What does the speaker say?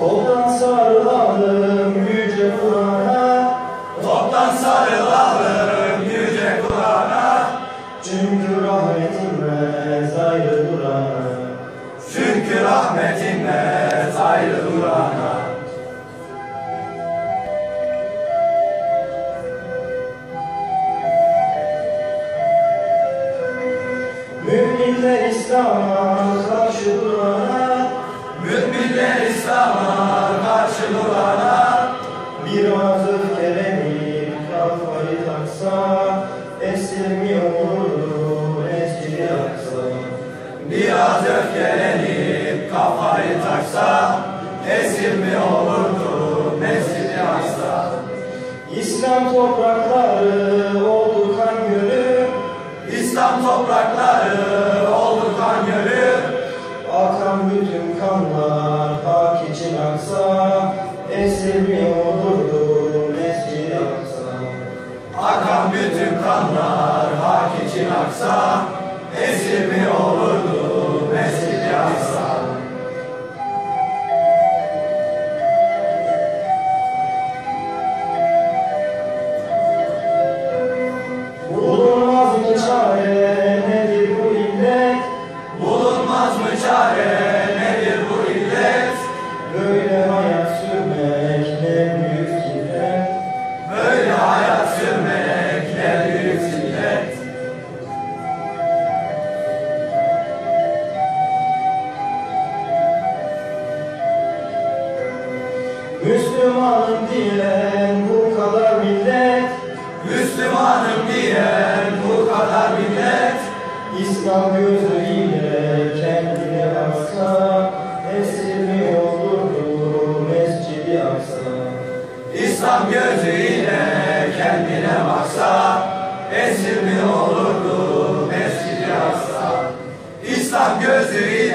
Koldan sarılalım yüce Kur'an'a. Toptan sarılalım yüce Kur'an'a. Çünkü rahmetinle ayrı durana Çünkü rahmetinle ayrı durana Müminler İslam'a karşı durana Az öfkelenip kafayı taksa Esir mi olurdu mescid-i aksa Biraz öfkelenip kafayı taksa Esir mi olurdu Mescid-i Aksa. İslam toprakları oldu kan gölü. İslam toprakları oldu kan gölü. Akan bütün kanlar hak için aksa kanlar hak için aksa Esir mi olurdu Mescid-i Aksa Bulunmaz mı çare nedir bu illet? Bulunmaz mı çare nedir bu illet? Böyle hayat Müslümanım diyen bu kadar millet. Müslümanım diyen bu kadar millet. İslam gözüyle kendine baksa Esir mi olurdu mescid-i aksa. İslam gözüyle kendine baksa Esir mi olurdu Mescid-i Aksa. İslam gözüyle